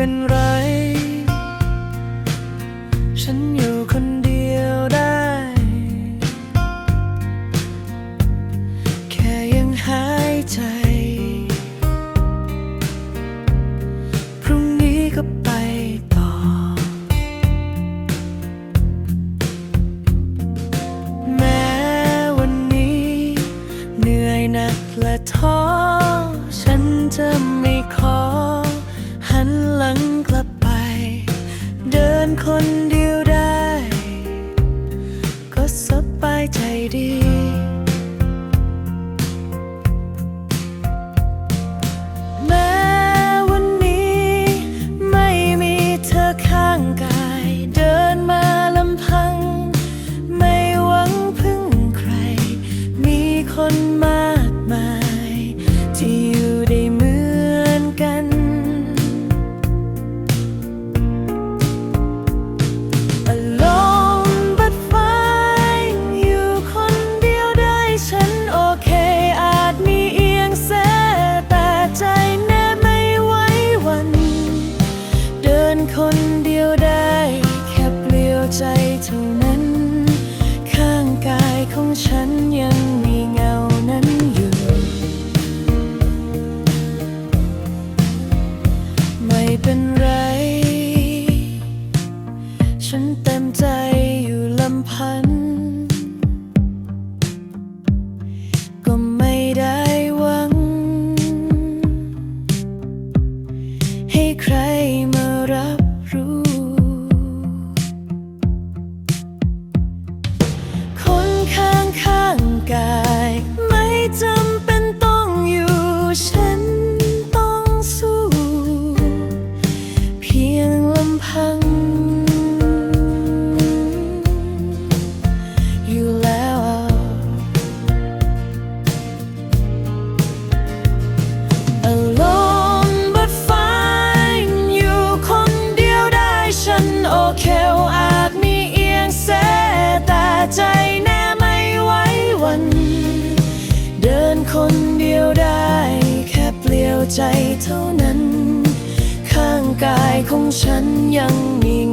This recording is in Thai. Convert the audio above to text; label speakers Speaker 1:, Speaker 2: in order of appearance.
Speaker 1: เป็นไร ฉันอยู่คนเดียวได้ แค่ยังหายใจ พรุ่งนี้ก็ไปต่อ แม้วันนี้เหนื่อยหนักและท้อ ฉันจะไม่ขอ หันหลังกลับไป เดินคนเดียวได้ ก็สบายใจดี แม้วันนี้ไม่มีเธอข้างกาย เดินมาลำพัง ไม่หวังพึ่งใคร มีคนมา ไร ฉันเต็มใจอยู่ลำพัน ก็ไม่ได้หวัง ให้ใครมารับรู้ คนข้างข้างกาย ไม่จำเป็นต้องอยู่ฉัน ใจเท่านั้น ข้างกายของฉันยังมี